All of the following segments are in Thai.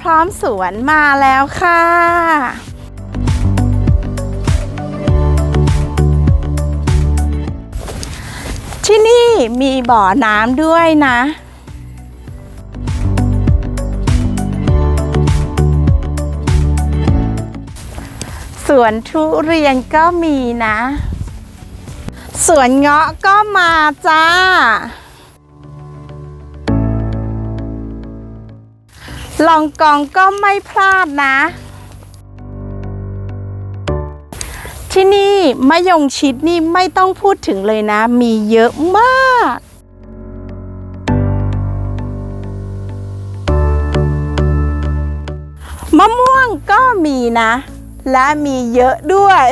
พร้อมสวนมาแล้วค่ะที่นี่มีบ่อน้ำด้วยนะ สวนทุเรียนก็มีนะ สวนเงาะก็มาจ้า ลองกองก็ไม่พลาดนะ ที่นี่มะยงชิดนี่ไม่ต้องพูดถึงเลยนะ มีเยอะมากมะม่วงก็มีนะ และมีเยอะด้วย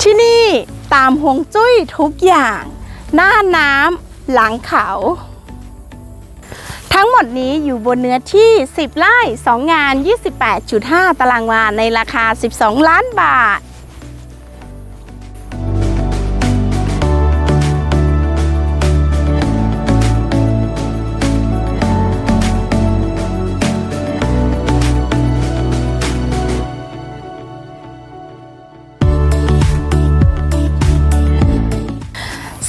ที่นี่ตามฮวงจุ้ยทุกอย่าง หน้าน้ำหลังเขา ทั้งหมดนี้อยู่บนเนื้อที่ 10 ไร่ 2 งาน 28.5 ตารางวาในราคา 12 ล้านบาท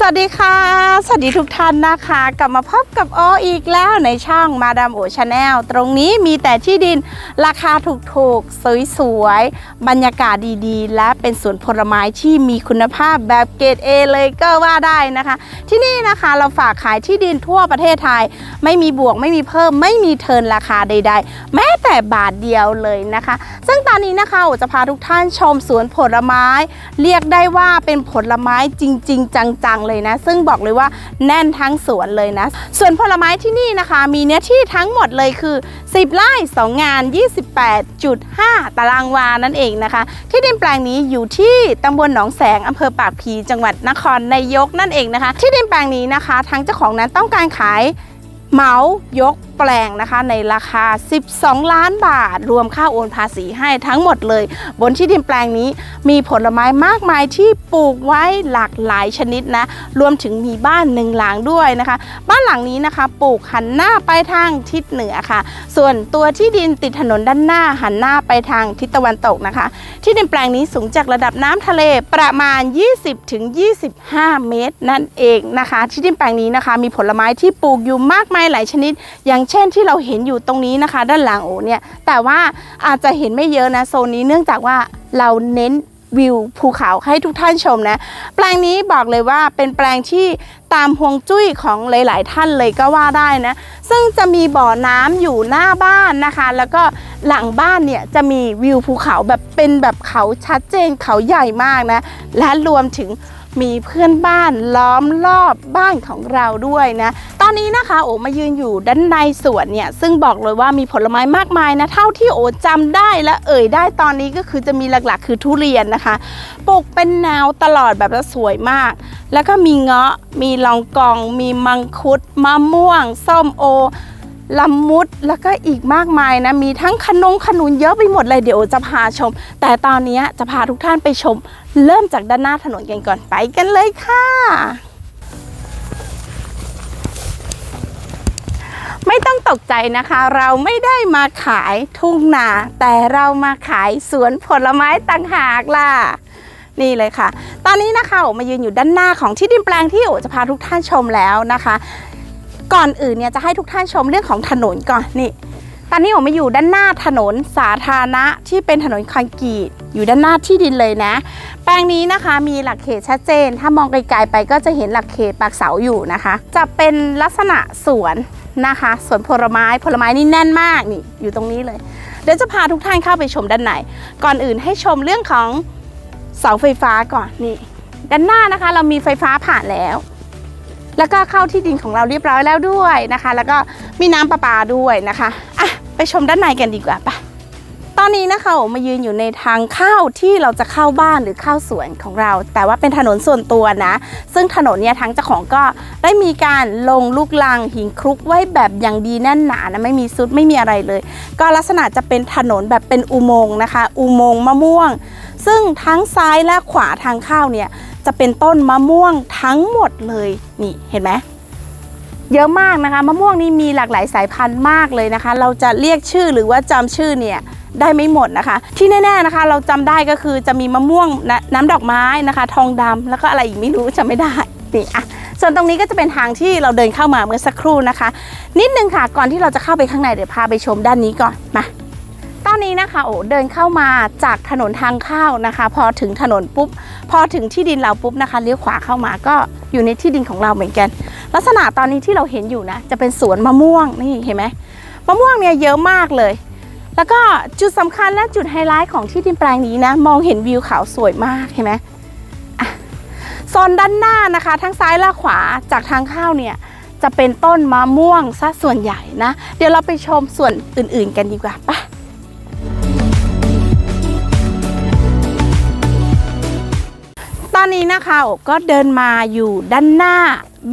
วัสดีค่ะ สวัสดีทุกท่านนะคะ กลับมาพบกับโออีกแล้วในช่องมาดามโอชาแนลตรงนี้มีแต่ที่ดินราคาถูกๆ สวยๆ บรรยากาศดีๆ และเป็นสวนผลไม้ที่มีคุณภาพแบบเกรด A เลยก็ว่าได้นะคะ ที่นี่นะคะเราฝากขายที่ดินทั่วประเทศไทย ไม่มีบวกไม่มีเพิ่ม ไม่มีเทินราคาใด ๆ แม้แต่บาทเดียวเลยนะคะ ซึ่งตอนนี้นะคะโอจะพาทุกท่านชมสวนผลไม้ เรียกได้ว่าเป็นผลไม้จริง ๆ จังๆเลยนะ ซึ่งบอกเลยว่าแน่นทั้งสวนเลยนะ ส่วนผลไม้ที่นี่นะคะ มีเนื้อที่ทั้งหมดเลยคือ 10ไร่2 งาน 28.5 ตารางวานั่นเองนะคะ ที่ดินแปลงนี้อยู่ที่ตำบลหนองแสงอำเภอปากพีจังหวัดนครนายกนั่นเองนะคะ ที่ดินแปลงนี้นะคะ ทั้งเจ้าของนั้นต้องการขายเหมายก แปลงนะคะในราคา 12 ล้านบาท รวมค่าโอนภาษีให้ทั้งหมดเลย บนที่ดินแปลงนี้มีผลไม้มากมายที่ปลูกไว้หลากหลายชนิดนะรวมถึงมีบ้านหนึ่งหลังด้วยนะคะ บ้านหลังนี้นะคะปลูกหันหน้าไปทางทิศเหนือค่ะ ส่วนตัวที่ดินติดถนนด้านหน้าหันหน้าไปทางทิศตะวันตกนะคะ ที่ดินแปลงนี้สูงจากระดับน้ำทะเลประมาณ 20-25 เมตร นั่นเองนะคะ ที่ดินแปลงนี้นะคะ มีผลไม้ที่ปลูกอยู่มากมายหลายชนิดอย่างเช่นที่เราเห็นอยู่ตรงนี้นะคะ ด้านหลังโอเนี่ยแต่ว่าอาจจะเห็นไม่เยอะนะโซนนี้เนื่องจากว่าเราเน้นวิวภูเขาให้ทุกท่านชมนะ แปลงนี้บอกเลยว่าเป็นแปลงที่ตามฮวงจุ้ยของหลาย ๆ ท่านเลยก็ว่าได้นะ ซึ่งจะมีบ่อน้ำอยู่หน้าบ้านนะคะ แล้วก็หลังบ้านเนี่ยจะมีวิวภูเขาแบบเป็นแบบเขาชัดเจนเขาใหญ่มากนะ และรวมถึง มีเพื่อนบ้านล้อมรอบบ้านของเราด้วยนะ ตอนนี้นะคะโอมายืนอยู่ด้านในสวนเนี่ย ซึ่งบอกเลยว่ามีผลไม้มากมายนะ เท่าที่โอจำได้และเอ่ยได้ตอนนี้ก็คือจะมีหลักๆ คือทุเรียนนะคะ ปลูกเป็นแนวตลอดแบบสวยมาก แล้วก็มีเงาะ มีลองกอง มีมังคุด มะม่วง ส้มโอละมุดแล้วก็อีกมากมายนะ มีทั้งขนงขนุนเยอะไปหมดเลยเดี๋ยวจะพาชม แต่ตอนนี้จะพาทุกท่านไปชม เริ่มจากด้านหน้าถนนกันก่อนไปกันเลยค่ะ ไม่ต้องตกใจนะคะ เราไม่ได้มาขายทุ่งนา แต่เรามาขายสวนผลไม้ต่างหากล่ะนี่เลยค่ะ ตอนนี้นะคะโอมายืนอยู่ด้านหน้าของที่ดินแปลงที่โอจะพาทุกท่านชมแล้วนะคะ ก่อนอื่นเนี่ยจะให้ทุกท่านชมเรื่องของถนนก่อนนี่ ตอนนี้ผมมาอยู่ด้านหน้าถนนสาธารณะที่เป็นถนนคอนกรีตอยู่ด้านหน้าที่ดินเลยนะ แปลงนี้นะคะมีหลักเขตชัดเจน ถ้ามองไกลๆไปก็จะเห็นหลักเขตปากเสาอยู่นะคะ จะเป็นลักษณะสวนนะคะสวนผลไม้ผลไม้นี่แน่นมากนี่อยู่ตรงนี้เลย เดี๋ยวจะพาทุกท่านเข้าไปชมด้านในก่อนอื่นให้ชมเรื่องของเสาไฟฟ้าก่อนนี่ด้านหน้านะคะเรามีไฟฟ้าผ่านแล้ว แล้วก็เข้าที่ดินของเราเรียบร้อยแล้วด้วยนะคะ แล้วก็มีน้ำประปาด้วยนะคะอะไปชมด้านในกันดีกว่าปะ ตอนนี้นะคะมายืนอยู่ในทางเข้าที่เราจะเข้าบ้านหรือเข้าสวนของเรา แต่ว่าเป็นถนนส่วนตัวนะ ซึ่งถนนเนี่ยทั้งเจ้าของก็ได้มีการลงลูกลังหินคลุกไว้แบบอย่างดีแน่นหนานะไม่มีซุดไม่มีอะไรเลย ก็ลักษณะจะเป็นถนนแบบเป็นอุโมงค์นะคะ อุโมงค์มะม่วง ซึ่งทั้งซ้ายและขวาทางเข้าเนี่ยจะเป็นต้นมะม่วงทั้งหมดเลยนี่เห็นไหมเยอะมากนะคะมะม่วงนี่มีหลากหลายสายพันธุ์มากเลยนะคะ เราจะเรียกชื่อหรือว่าจำชื่อเนี่ย ได้ไม่หมดนะคะ ที่แน่ๆนะคะ เราจำได้ก็คือจะมีมะม่วงนน้ำดอกไม้นะคะ ทองดำแล้วก็อะไรอีกไม่รู้จำไม่ได้นี่อะส่วนตรงนี้ก็จะเป็นทางที่เราเดินเข้ามาเมื่อสักครู่นะคะ นิดนึงค่ะก่อนที่เราจะเข้าไปข้างในเดี๋ยวพาไปชมด้านนี้ก่อนมาตอนนี้นะคะโอ้เดินเข้ามาจากถนนทางเข้านะคะ พอถึงถนนปุ๊บ พอถึงที่ดินเราปุ๊บนะคะเลี้ยวขวาเข้ามาก็อยู่ในที่ดินของเราเหมือนกัน ลักษณะตอนนี้ที่เราเห็นอยู่นะ จะเป็นสวนมะม่วงนี่เห็นไหมมะม่วงเนี่ยเยอะมากเลย แล้วก็จุดสำคัญและจุดไฮไลท์ของที่ดินแปลงนี้นะ มองเห็นวิวเขาสวยมากเห็นไหมโซนด้านหน้านะคะ ทั้งซ้ายและขวาจากทางเข้าเนี่ยจะเป็นต้นมะม่วงซะส่วนใหญ่นะ เดี๋ยวเราไปชมส่วนอื่นๆกันดีกว่าปะตอนนี้นะคะก็เดินมาอยู่ด้านหน้า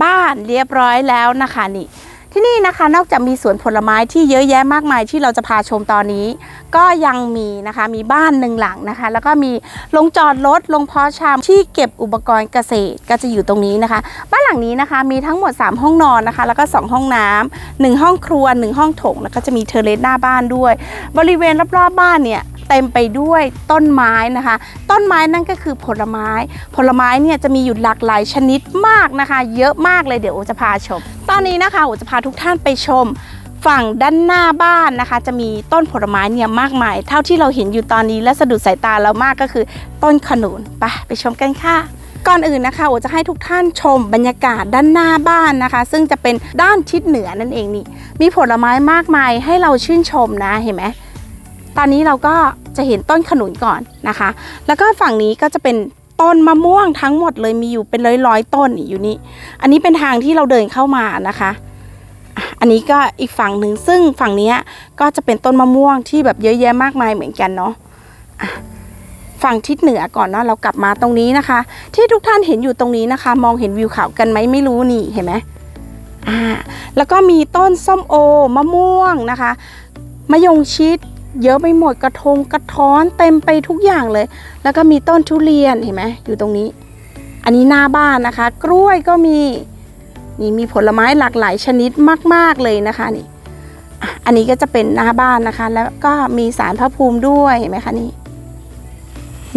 บ้านเรียบร้อยแล้วนะคะนี่ ที่นี่นะคะนอกจากมีสวนผลไม้ที่เยอะแยะมากมายที่เราจะพาชมตอนนี้ ก็ยังมีนะคะมีบ้านหนึ่งหลังนะคะ แล้วก็มีลงจอดรถลงเพาะชามที่เก็บอุปกรณ์เกษตรก็จะอยู่ตรงนี้นะคะ บ้านหลังนี้นะคะมีทั้งหมด 3 ห้องนอนนะคะ แล้วก็ 2 ห้องน้ำหนึ่งห้องครัว 1 ห้องโถงแล้วก็จะมีเทอร์เลสหน้าบ้านด้วย บริเวณรอบๆบ้านเนี่ย เต็มไปด้วยต้นไม้นะคะ ต้นไม้นั่นก็คือผลไม้ ผลไม้เนี่ยจะมีอยู่หลากหลายชนิดมากนะคะ เยอะมากเลยเดี๋ยวโอจะพาชม ตอนนี้นะคะโอจะพาทุกท่านไปชมฝั่งด้านหน้าบ้านนะคะ จะมีต้นผลไม้เนี่ยมากมาย เท่าที่เราเห็นอยู่ตอนนี้และสะดุดสายตาเรามากก็คือต้นขนุนไปไปชมกันค่ะ ก่อนอื่นนะคะโอจะให้ทุกท่านชมบรรยากาศด้านหน้าบ้านนะคะ ซึ่งจะเป็นด้านทิศเหนือนั่นเองนี่มีผลไม้มากมายให้เราชื่นชมนะเห็นไหมตอนนี้เราก็ จะเห็นต้นขนุนก่อนนะคะ แล้วก็ฝั่งนี้ก็จะเป็นต้นมะม่วงทั้งหมดเลยมีอยู่เป็นร้อยๆต้นอยู่นี่ อันนี้เป็นทางที่เราเดินเข้ามานะคะ อันนี้ก็อีกฝั่งหนึ่งซึ่งฝั่งนี้ก็จะเป็นต้นมะม่วงที่แบบเยอะแยะมากมายเหมือนกันเนาะอะฝั่งทิศเหนือก่อนเนาะเรากลับมาตรงนี้นะคะ ที่ทุกท่านเห็นอยู่ตรงนี้นะคะ มองเห็นวิวเขากันไหมไม่รู้นี่เห็นไหมอ่าแล้วก็มีต้นส้มโอมะม่วงนะคะมะยงชิด เยอะไปหมดกระทงกระท้อนเต็มไปทุกอย่างเลย แล้วก็มีต้นทุเรียนเห็นไหมอยู่ตรงนี้ อันนี้หน้าบ้านนะคะ กล้วยก็มีนี่มีผลไม้หลากหลายชนิดมาก ๆเลยนะคะนี่อันนี้ก็จะเป็นหน้าบ้านนะคะ แล้วก็มีสารพระภูมิด้วยเห็นไหมคะนี่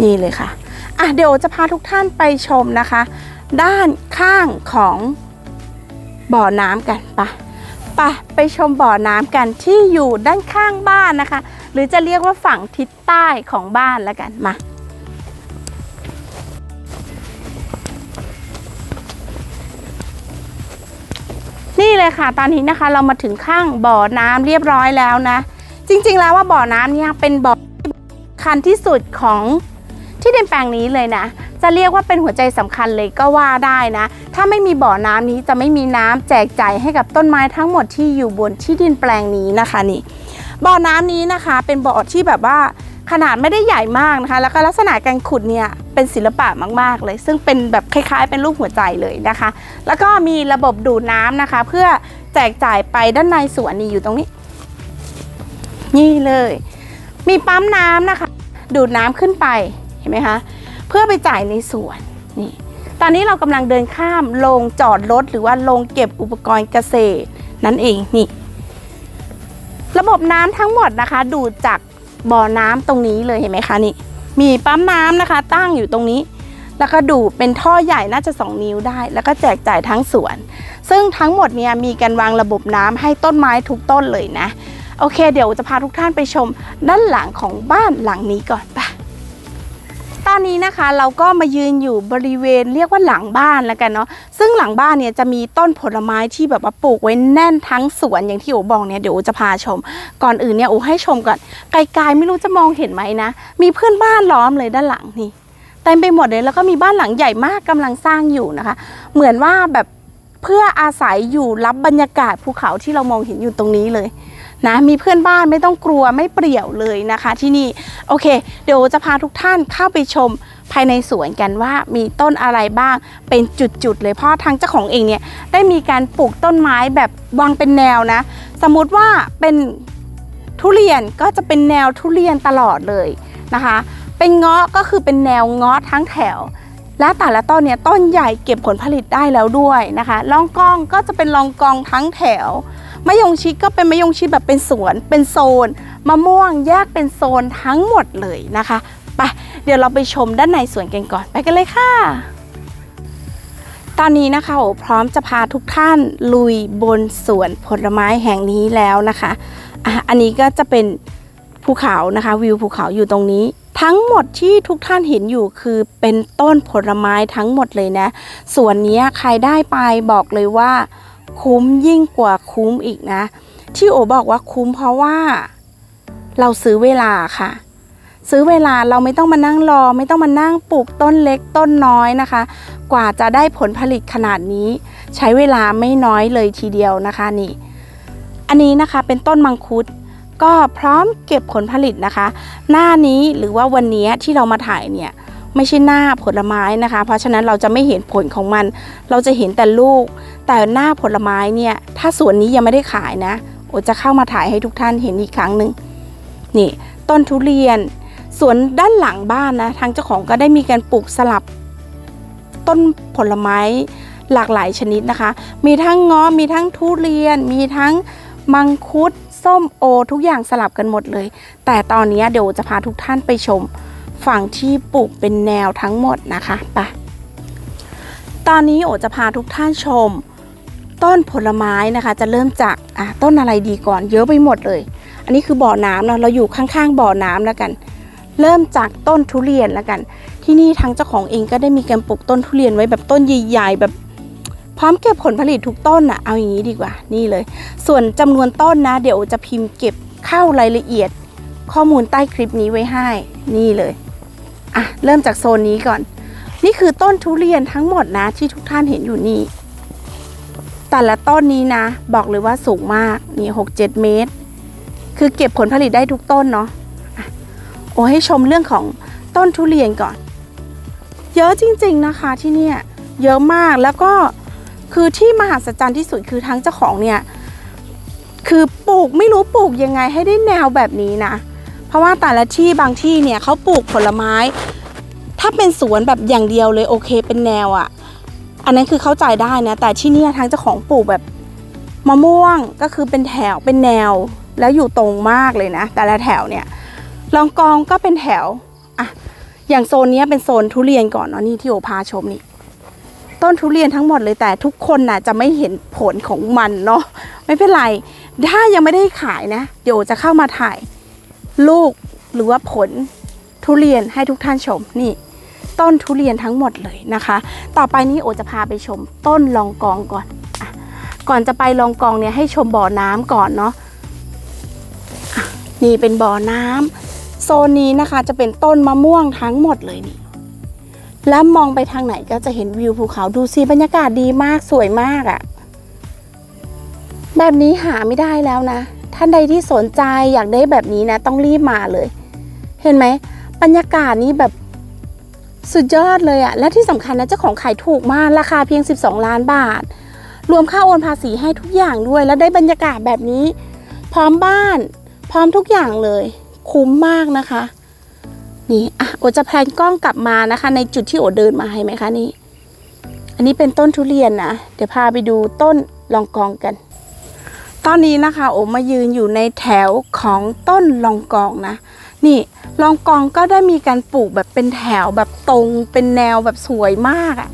นี่เลยค่ะอะเดี๋ยวจะพาทุกท่านไปชมนะคะ ด้านข้างของบ่อน้ำกันปะไปไปชมบ่อน้ำกันที่อยู่ด้านข้างบ้านนะคะ หรือจะเรียกว่าฝั่งทิศใต้ของบ้านแล้วกันมานี่เลยค่ะ ตอนนี้นะคะเรามาถึงข้างบ่อน้ำเรียบร้อยแล้วนะ จริงๆแล้วว่าบ่อน้ำเนี่ยเป็นบ่อคันที่สุดของที่ดินแปลงนี้เลยนะ จะเรียกว่าเป็นหัวใจสำคัญเลยก็ว่าได้นะ ถ้าไม่มีบ่อน้ำนี้จะไม่มีน้ำแจกจ่ายให้กับต้นไม้ทั้งหมดที่อยู่บนที่ดินแปลงนี้นะคะนี่ บ่อน้ำนี้นะคะ เป็นบ่อที่แบบว่าขนาดไม่ได้ใหญ่มากนะคะ แล้วก็ลักษณะการขุดเนี่ยเป็นศิลปะมาก ๆ เลย ซึ่งเป็นแบบคล้าย ๆ เป็นรูปหัวใจเลยนะคะ แล้วก็มีระบบดูดน้ำนะคะ เพื่อแจกจ่ายไปด้านในสวนนี่อยู่ตรงนี้ นี่เลย มีปั๊มน้ำนะคะ ดูดน้ำขึ้นไปเห็นไหมคะเพื่อไปจ่ายในสวนนี่ ตอนนี้เรากำลังเดินข้ามโรงจอดรถหรือว่าโรงเก็บอุปกรณ์เกษตรนั่นเองนี่ ระบบน้ำทั้งหมดนะคะ ดูดจากบ่อน้ำตรงนี้เลยเห็นไหมคะนี่มีปั๊มน้ำนะคะ ตั้งอยู่ตรงนี้ แล้วก็ดูดเป็นท่อใหญ่น่าจะ 2 นิ้วได้ แล้วก็แจกจ่ายทั้งสวน ซึ่งทั้งหมดเนี่ยมีการวางระบบน้ำให้ต้นไม้ทุกต้นเลยนะ โอเค เดี๋ยวจะพาทุกท่านไปชมด้านหลังของบ้านหลังนี้ก่อนไป อนนี้นะคะเราก็มายืนอยู่บริเวณเรียกว่าหลังบ้านแล้วกันเนาะซึ่งหลังบ้านเนี่ยจะมีต้นผลไม้ที่แบบว่าปลูกไว้แน่นทั้งสวนอย่างที่โอบอกเนี่ยเดี๋ยวโอจะพาชม ก่อนอื่นเนี่ยโอให้ชมก่อนไกลๆไม่รู้จะมองเห็นไหมนะมีเพื่อนบ้านล้อมเลยด้านหลังนี่เต็มไปหมดเลยแล้วก็มีบ้านหลังใหญ่มากกำลังสร้างอยู่นะคะ เหมือนว่าแบบเพื่ออาศัยอยู่รับบรรยากาศภูเขาที่เรามองเห็นอยู่ตรงนี้เลย นะมีเพื่อนบ้านไม่ต้องกลัวไม่เปรี่ยวเลยนะคะที่นี่โอเค เดี๋ยวจะพาทุกท่านเข้าไปชมภายในสวนกันว่ามีต้นอะไรบ้างเป็นจุดๆเลยเพราะทางเจ้าของเองเนี่ยได้มีการปลูกต้นไม้แบบวางเป็นแนวนะ สมมุติว่าเป็นทุเรียนก็จะเป็นแนวทุเรียนตลอดเลยนะคะ เป็นเงาะก็คือเป็นแนวเงาะทั้งแถว และแต่ละต้นเนี่ยต้นใหญ่เก็บผลผลิตได้แล้วด้วยนะคะ ลองกองก็จะเป็นลองกองทั้งแถว มะยงชิดก็เป็นมะยงชิดแบบเป็นสวนเป็นโซนมะม่วงแยกเป็นโซนทั้งหมดเลยนะคะไปเดี๋ยวเราไปชมด้านในสวนกันก่อนไปกันเลยค่ะ ตอนนี้นะคะโอพร้อมจะพาทุกท่านลุยบนสวนผลไม้แห่งนี้แล้วนะคะอะอันนี้ก็จะเป็นภูเขานะคะ วิวภูเขาอยู่ตรงนี้ทั้งหมดที่ทุกท่านเห็นอยู่คือเป็นต้นผลไม้ทั้งหมดเลยนะ ส่วนนี้ใครได้ไปบอกเลยว่า คุ้มยิ่งกว่าคุ้มอีกนะ ที่โอบอกว่าคุ้มเพราะว่า เราซื้อเวลาค่ะ ซื้อเวลาเราไม่ต้องมานั่งรอ ไม่ต้องมานั่งปลูกต้นเล็กต้นน้อยนะคะ กว่าจะได้ผลผลิตขนาดนี้ ใช้เวลาไม่น้อยเลยทีเดียวนะคะนี่ อันนี้นะคะเป็นต้นมังคุดก็พร้อมเก็บผลผลิตนะคะ หน้านี้หรือว่าวันนี้ที่เรามาถ่ายเนี่ย ไม่ใช่หน้าผลไม้นะคะ เพราะฉะนั้นเราจะไม่เห็นผลของมัน เราจะเห็นแต่ลูก แต่หน้าผลไม้เนี่ยถ้าสวนนี้ยังไม่ได้ขายนะโอจะเข้ามาถ่ายให้ทุกท่านเห็นอีกครั้งหนึ่งนี่ต้นทุเรียนสวนด้านหลังบ้านนะทางเจ้าของก็ได้มีการปลูกสลับ ต้นผลไม้หลากหลายชนิดนะคะ มีทั้งง้อมีทั้งทุเรียน มีทั้งมังคุด ส้มโอ ทุกอย่างสลับกันหมดเลย แต่ตอนนี้เดี๋ยวจะพาทุกท่านไปชม ฝั่งที่ปลูกเป็นแนวทั้งหมดนะคะไปตอนนี้โอจะพาทุกท่านชม ต้นผลไม้นะคะ จะเริ่มจากอะต้นอะไรดีก่อน เยอะไปหมดเลย อันนี้คือบ่อน้ำเนาะเราอยู่ข้างๆบ่อน้ำแล้วกัน เริ่มจากต้นทุเรียนแล้วกัน ที่นี่ทางเจ้าของเองก็ได้มีการปลูกต้นทุเรียนไว้แบบต้นใหญ่ๆแบบพร้อมเก็บผลผลิตทุกต้นอะเอาอย่างนี้ดีกว่านี่เลย ส่วนจำนวนต้นนะ เดี๋ยวจะพิมพ์เก็บเข้ารายละเอียด ข้อมูลใต้คลิปนี้ไว้ให้ นี่เลย อะเริ่มจากโซนนี้ก่อน นี่คือต้นทุเรียนทั้งหมดนะที่ทุกท่านเห็นอยู่นี่ แต่ละต้นนี้นะ บอกเลยว่าสูงมากนี่หกเจ็ดเมตร คือเก็บผลผลิตได้ทุกต้นเนาะอะโอ้ให้ชมเรื่องของต้นทุเรียนก่อน เยอะจริงๆนะคะที่เนี่ยเยอะมากแล้วก็คือที่มหัศจรรย์ที่สุดคือทั้งเจ้าของเนี่ย คือปลูกไม่รู้ปลูกยังไงให้ได้แนวแบบนี้นะ เพราะว่าแต่ละที่บางที่เนี่ยเขาปลูกผลไม้ ถ้าเป็นสวนแบบอย่างเดียวเลยโอเคเป็นแนวอะ่ะ อันนั้นคือเข้าใจได้นะ แต่ที่นี่ทั้งเจ้าของปลูกแบบมะม่วงก็คือเป็นแถวเป็นแนวแล้วอยู่ตรงมากเลยนะ แต่ละแถวเนี่ยลองกองก็เป็นแถวอะอย่างโซนนี้เป็นโซนทุเรียนก่อนเนาะนี่ที่โอพาชมนี่ต้นทุเรียนทั้งหมดเลยแต่ทุกคนน่ะจะไม่เห็นผลของมันเนาะไม่เป็นไร ถ้ายังไม่ได้ขายนะ เดี๋ยวจะเข้ามาถ่าย ลูกหรือว่าผลทุเรียนให้ทุกท่านชมนี่ ต้นทุเรียนทั้งหมดเลยนะคะ ต่อไปนี้โอจะพาไปชมต้นลองกองก่อนอก่อนจะไปลองกองเนี่ยให้ชมบ่อน้ำก่อนเนาะะนี่เป็นบ่อน้ำโซนนี้นะคะจะเป็นต้นมะม่วงทั้งหมดเลยนี่แล้วมองไปทางไหนก็จะเห็นวิวภูเขาดูสิบรรยากาศดีมากสวยมากอะ่ะ แบบนี้หาไม่ได้แล้วนะ ท่านใดที่สนใจอยากได้แบบนี้นะ ต้องรีบมาเลย เห็นไหมบรรยากาศนี้แบบสุดยอดเลยอะ่ะและที่สำคัญนะเจ้าของขายถูกมากราคาเพียง 12 ล้านบาท รวมค่าโอนภาษีให้ทุกอย่างด้วย แล้วได้บรรยากาศแบบนี้ พร้อมบ้าน พร้อมทุกอย่างเลย คุ้มมากนะคะ นี่อะโอจะแพนกล้องกลับมานะคะ ในจุดที่โอเดินมาเห็นไหมคะนี่ อันนี้เป็นต้นทุเรียนนะ เดี๋ยวพาไปดูต้นลองกองกัน ตอนนี้นะคะโอมายืนอยู่ในแถวของต้นลองกองนะ นี่ลองกองก็ได้มีการปลูกแบบเป็นแถวแบบตรงเป็นแนวแบบสวยมากอะ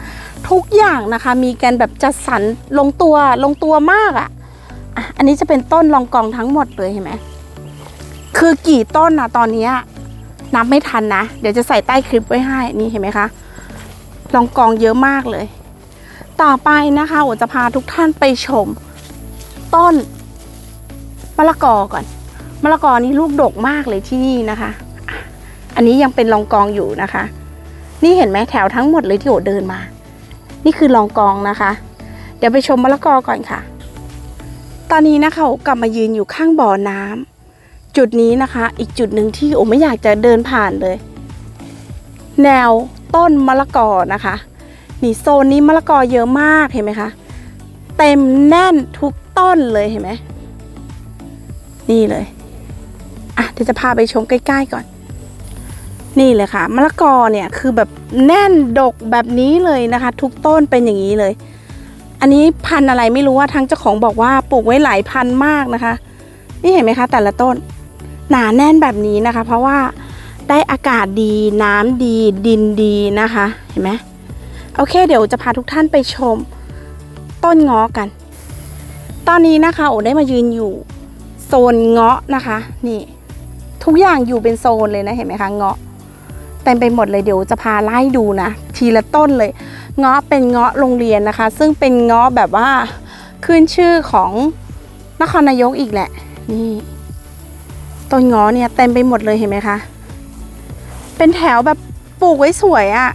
ทุกอย่างนะคะมีการแบบจัดสรรลงตัวลงตัวมากอะอะอันนี้จะเป็นต้นลองกองทั้งหมดเลยเห็นไหมคือกี่ต้นนะตอนนี้นับไม่ทันนะ เดี๋ยวจะใส่ใต้คลิปไว้ให้นี่เห็นไหมคะลองกองเยอะมากเลย ต่อไปนะคะโอจะพาทุกท่านไปชม ต้นะละกอก่อนมะละกอนี่ลูกดกมากเลยที่นี่นะคะ อันนี้ยังเป็นลองกองอยู่นะคะ นี่เห็นไหมแถวทั้งหมดเลยที่โอเดินมา นี่คือลองกองนะคะ เดี๋ยวไปชมมะละกอก่อนค่ะ ตอนนี้นะคะกลับมายืนอยู่ข้างบ่อน้ำจุดนี้นะคะ อีกจุดหนึ่งที่โอไม่อยากจะเดินผ่านเลย แนวต้นมะละกอนะคะนี่โซนนี้มะละกอเยอะมากเห็นไหมคะ เต็มแน่นทุกต้นเลยเห็นไหม นี่เลย อะเดี๋ยวจะพาไปชมใกล้ๆก่อน นี่เลยค่ะมะละกอเนี่ยคือแบบแน่นดกแบบนี้เลยนะคะ ทุกต้นเป็นอย่างนี้เลย อันนี้พันอะไรไม่รู้ว่าทางเจ้าของบอกว่าปลูกไว้หลายพันมากนะคะ นี่เห็นไหมคะ แต่ละต้น หนาแน่นแบบนี้นะคะ เพราะว่าได้อากาศดีน้ำดีดินดีนะคะ เห็นไหมโอเค เดี๋ยวจะพาทุกท่านไปชม ต้นงาะกัน ตอนนี้นะคะโอได้มายืนอยู่ โซนเงาะนะคะ นี่ ทุกอย่างอยู่เป็นโซนเลยนะเห็นไหมคะเงาะเต็มไปหมดเลยเดี๋ยวจะพาไล่ดูนะ ทีละต้นเลย เงาะเป็นเงาะโรงเรียนนะคะ ซึ่งเป็นเงาะแบบว่าขึ้นชื่อของนครนายกอีกแหละ นี่ ต้นเงาะเนี่ยเต็มไปหมดเลยเห็นไหมคะ เป็นแถวแบบปลูกไว้สวยอะ่ะ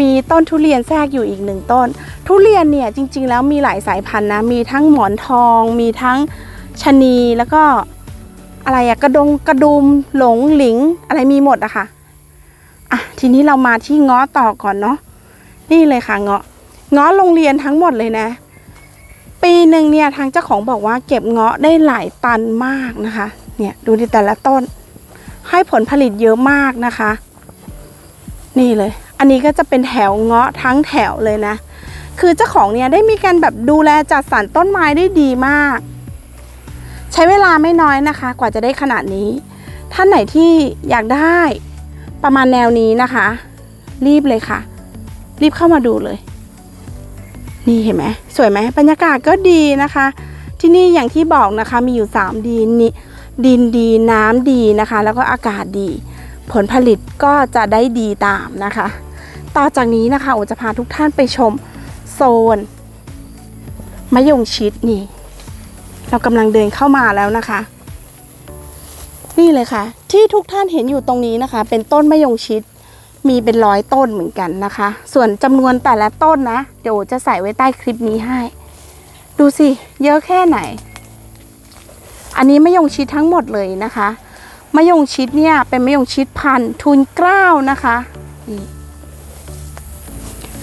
มีต้นทุเรียนแทรกอยู่อีกหนึ่งต้น ทุเรียนเนี่ยจริง ๆ แล้วมีหลายสายพันธุ์นะ มีทั้งหมอนทอง มีทั้ง ชะนีแล้วก็อะไรอะกระดงกระดุมหลงหลิงอะไรมีหมดอะค่ะอะทีนี้เรามาที่เงาะต่อก่อนเนาะนี่เลยค่ะเงาะเงาะโรงเรียนทั้งหมดเลยนะ ปีหนึ่งเนี่ยทางเจ้าของบอกว่าเก็บเงาะได้หลายตันมากนะคะ เนี่ยดูดิแต่ละต้น ให้ผลผลิตเยอะมากนะคะ นี่เลย อันนี้ก็จะเป็นแถวเงาะทั้งแถวเลยนะ คือเจ้าของเนี่ยได้มีการแบบดูแลจัดสรรต้นไม้ได้ดีมาก ช้เวลาไม่น้อยนะคะ กว่าจะได้ขนาดนี้ ท่านไหนที่อยากได้ประมาณแนวนี้นะคะ รีบเลยค่ะ รีบเข้ามาดูเลย นี่เห็นไหมสวยไหมบรรยากาศก็ดีนะคะ ที่นี่อย่างที่บอกนะคะ มีอยู่ 3 ดีนี่ดินดีน้ำดีนะคะ แล้วก็อากาศดี ผลผลิตก็จะได้ดีตามนะคะ ต่อจากนี้นะคะโอจะพาทุกท่านไปชมโซนมะยงชิดนี่ เรากำลังเดินเข้ามาแล้วนะคะ นี่เลยค่ะ ที่ทุกท่านเห็นอยู่ตรงนี้นะคะ เป็นต้นมะยงชิดมีเป็นร้อยต้นเหมือนกันนะคะ ส่วนจำนวนแต่ละต้นนะ เดี๋ยวจะใส่ไว้ใต้คลิปนี้ให้ ดูสิ เยอะแค่ไหน อันนี้มะยงชิดทั้งหมดเลยนะคะมะยงชิดเนี่ยเป็นมะยงชิดพันธุ์ทุนเกล้านะคะนี่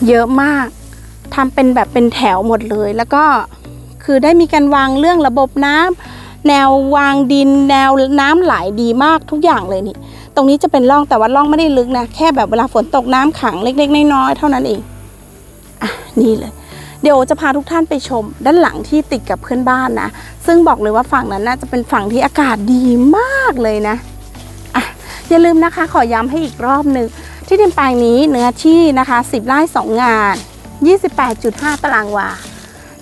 เยอะมากทำเป็นแบบเป็นแถวหมดเลยแล้วก็ คือได้มีการวางเรื่องระบบน้ำแนววางดิน แนวน้ำไหลดีมากทุกอย่างเลยนี่ ตรงนี้จะเป็นร่องแต่ว่าร่องไม่ได้ลึกนะ แค่แบบเวลาฝนตกน้ำขังเล็ก ๆ น้อยๆเท่านั้นเองอะนี่เลย เดี๋ยวจะพาทุกท่านไปชม ด้านหลังที่ติดกับเพื่อนบ้านนะ ซึ่งบอกเลยว่าฝั่งนั้นน่าจะเป็นฝั่งที่อากาศดีมากเลยนะอะอย่าลืมนะคะ ขอย้ำให้อีกรอบหนึ่งที่ดินแปลงนี้เนื้อที่นะคะ 10 ไร่ 2 งาน 28.5 ตารางวา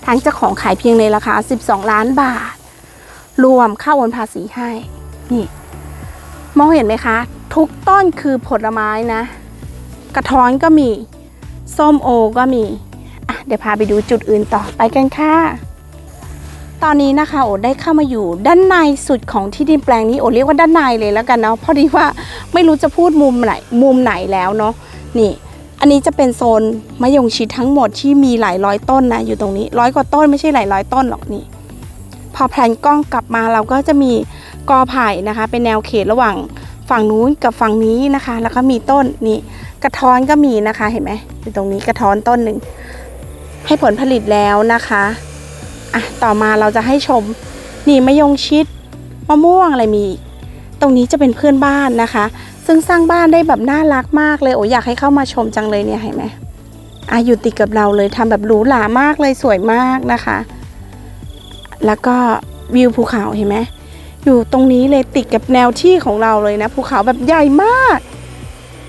ทางเจ้าของขายเพียงในราคา 12 ล้านบาท รวมค่าโอนภาษีให้ นี่ มองเห็นไหมคะ ทุกต้นคือผลไม้นะ กระท้อนก็มี ส้มโอก็มีอะเดี๋ยวพาไปดูจุดอื่นต่อไปกันค่ะตอนนี้นะคะโอได้เข้ามาอยู่ด้านในสุดของที่ดินแปลงนี้โอเรียกว่าด้านในเลยแล้วกันเนาะพราะดีว่าไม่รู้จะพูดมุมไหนมุมไหนแล้วเนาะนี่ อันนี้จะเป็นโซนมะยงชิดทั้งหมดที่มีหลายร้อยต้นนะอยู่ตรงนี้ร้อยกว่าต้นไม่ใช่หลายร้อยต้นหรอกนี่พอแพลนกล้องกลับมาเราก็จะมีกอไผ่นะคะ เป็นแนวเขตระหว่างฝั่งนู้นกับฝั่งนี้นะคะ แล้วก็มีต้นนี่กระท้อนก็มีนะคะเห็นไหมอยู่ตรงนี้กระท้อนต้นหนึ่งให้ผลผลิตแล้วนะคะอะต่อมาเราจะให้ชมนี่มะยงชิดมะม่วงอะไรมีอีกตรงนี้จะเป็นเพื่อนบ้านนะคะ ซึ่งสร้างบ้านได้แบบน่ารักมากเลยโอ้อยากให้เข้ามาชมจังเลยเนี่ยเห็นไหมอะอยู่ติดกับเราเลยทำแบบหรูหรามากเลยสวยมากนะคะ แล้วก็วิวภูเขาเห็นไหมอยู่ตรงนี้เลยติดกับแนวที่ของเราเลยนะภูเขาแบบใหญ่มาก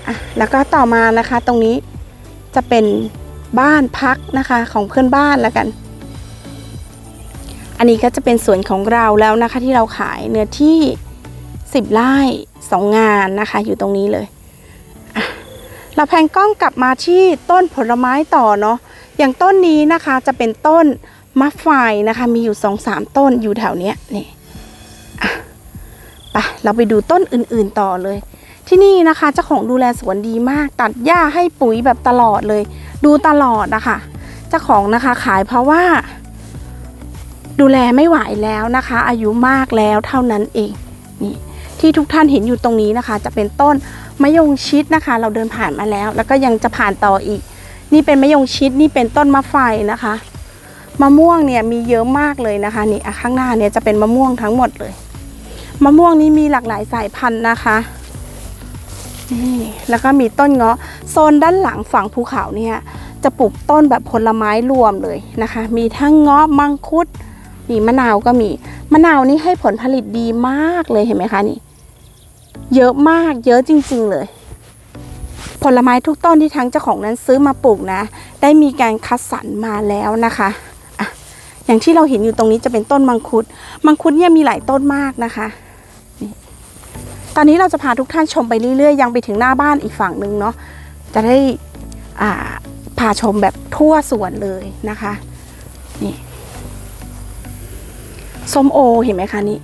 อะแล้วก็ต่อมานะคะตรงนี้จะเป็นบ้านพักนะคะของเพื่อนบ้านแล้วกัน อันนี้ก็จะเป็นสวนของเราแล้วนะคะที่เราขายเนื้อที่ 10ไร่ สองงานนะคะ อยู่ตรงนี้เลยเราแพนกล้องกลับมาที่ต้นผลไม้ต่อเนาะอย่างต้นนี้นะคะจะเป็นต้นมะไฟนะคะ มีอยู่สองสามต้นอยู่แถวเนี้ยนี่ไปเราไปดูต้นอื่นๆต่อเลย ที่นี่นะคะเจ้าของดูแลสวนดีมาก ตัดหญ้าให้ปุ๋ยแบบตลอดเลย ดูตลอดนะคะเจ้าของนะคะขายเพราะว่า ดูแลไม่ไหวแล้วนะคะ อายุมากแล้วเท่านั้นเองนี่ ที่ทุกท่านเห็นอยู่ตรงนี้นะคะ จะเป็นต้นมะยงชิดนะคะ เราเดินผ่านมาแล้ว แล้วก็ยังจะผ่านต่ออีก นี่เป็นมะยงชิดนี่เป็นต้นมะไฟนะคะมะม่วงเนี่ยมีเยอะมากเลยนะคะนี่ข้างหน้าเนี่ยจะเป็นมะม่วงทั้งหมดเลยมะม่วงนี้มีหลากหลายสายพันธุ์นะคะนี่แล้วก็มีต้นเงาะโซนด้านหลังฝั่งภูเขาเนี่ยจะปลูกต้นแบบผลไม้รวมเลยนะคะ มีทั้งเงาะมังคุดนี่มะนาวก็มีมะนาวนี่ให้ผลผลิตดีมากเลยเห็นไหมคะนี่ เยอะมากเยอะจริง ๆ เลย ผลไม้ทุกต้นที่ทั้งเจ้าของนั้นซื้อมาปลูกนะ ได้มีการคัดสรรมาแล้วนะคะอะอย่างที่เราเห็นอยู่ตรงนี้จะเป็นต้นมังคุด มังคุดเนี่ยมีหลายต้นมากนะคะตอนนี้เราจะพาทุกท่านชมไปเรื่อยๆ ยังไปถึงหน้าบ้านอีกฝั่งหนึ่งเนาะจะได้อ่าพาชมแบบทั่วสวนเลยนะคะนี่ส้มโอเห็นไหมคะนี่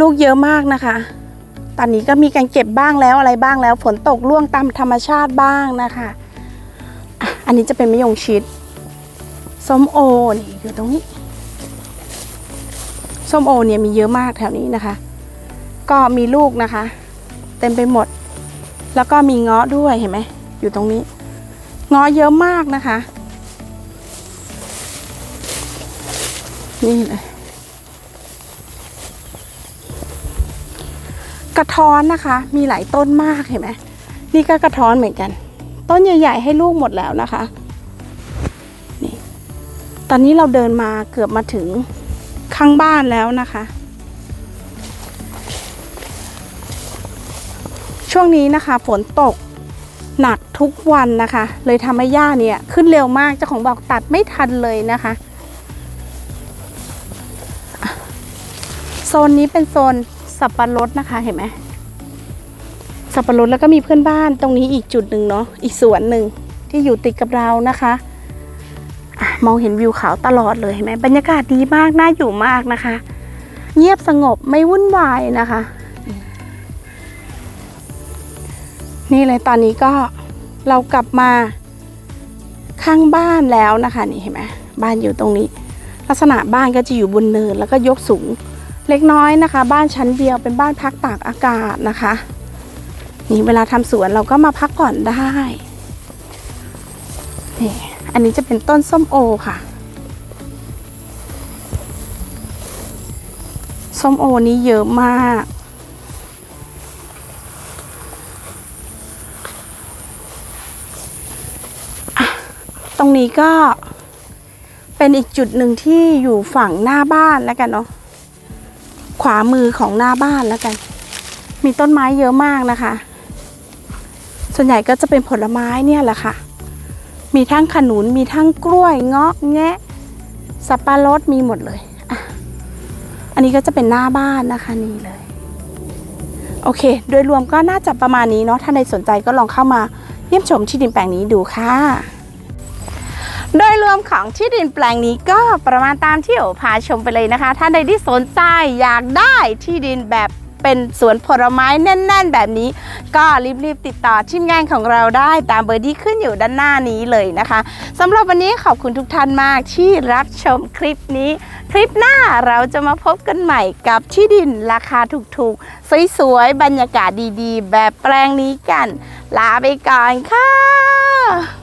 ลูกเยอะมากนะคะ ตอนนี้ก็มีการเก็บบ้างแล้วอะไรบ้างแล้ว ฝนตกร่วงตามธรรมชาติบ้างนะคะอะอันนี้จะเป็นมะยงชิดส้มโอนี่อยู่ตรงนี้ส้มโอเนี่ยมีเยอะมากแถวนี้นะคะ ก็มีลูกนะคะ เต็มไปหมด แล้วก็มีเงาะด้วยเห็นไหมอยู่ตรงนี้ เงาะเยอะมากนะคะ นี่เลย กระท้อนนะคะ มีหลายต้นมากเห็นไหมนี่ก็กระท้อนเหมือนกัน ต้นใหญ่ ๆ ให้ลูกหมดแล้วนะคะนี่ตอนนี้เราเดินมาเกือบมาถึงข้างบ้านแล้วนะคะ ช่วงนี้นะคะฝนตกหนักทุกวันนะคะ เลยทำให้หญ้าเนี่ยขึ้นเร็วมากเจ้าของบอกตัดไม่ทันเลยนะคะอะโซนนี้เป็นโซน สับปะรดนะคะเห็นไหมสับปะรดแล้วก็มีเพื่อนบ้านตรงนี้อีกจุดหนึ่งเนาะอีกสวนหนึ่งที่อยู่ติดกับเรานะคะอะมองเห็นวิวเขาตลอดเลยเห็นไหมบรรยากาศดีมากน่าอยู่มากนะคะ เงียบสงบไม่วุ่นวายนะคะ นี่เลยตอนนี้ก็เรากลับมาข้างบ้านแล้วนะคะนี่เห็นไหมบ้านอยู่ตรงนี้ ลักษณะบ้านก็จะอยู่บนเนินแล้วก็ยกสูง เล็กน้อยนะคะ บ้านชั้นเดียวเป็นบ้านพักตากอากาศนะคะนี่เวลาทำสวนเราก็มาพักผ่อนได้นี่อันนี้จะเป็นต้นส้มโอค่ะ ส้มโอนี้เยอะมาก ตรงนี้ก็เป็นอีกจุดหนึ่งที่อยู่ฝั่งหน้าบ้านแล้วกันเนาะ ขวามือของหน้าบ้านแล้วกัน มีต้นไม้เยอะมากนะคะ ส่วนใหญ่ก็จะเป็นผลไม้เนี่ยแหละค่ะ มีทั้งขนุน มีทั้งกล้วย เงาะ แงะ สับปะรด มีหมดเลยอะอันนี้ก็จะเป็นหน้าบ้านนะคะนี่เลย โอเค โดยรวมก็น่าจะประมาณนี้เนาะ ถ้าใครสนใจก็ลองเข้ามาเยี่ยมชมที่ดินแปลงนี้ดูค่ะ โดยรวมของที่ดินแปลงนี้ก็ประมาณตามที่โอพาชมไปเลยนะคะ ท่านใดที่สนใจอยากได้ที่ดินแบบเป็นสวนผลไม้แน่น ๆ แบบนี้ ก็รีบๆติดต่อทีมงานของเราได้ตามเบอร์ที่ขึ้นอยู่ด้านหน้านี้เลยนะคะสำหรับวันนี้ขอบคุณทุกท่านมากที่รับชมคลิปนี้ คลิปหน้าเราจะมาพบกันใหม่กับที่ดินราคาถูกๆ สวยๆ บรรยากาศดีๆ แบบแปลงนี้กัน ลาไปก่อนค่ะ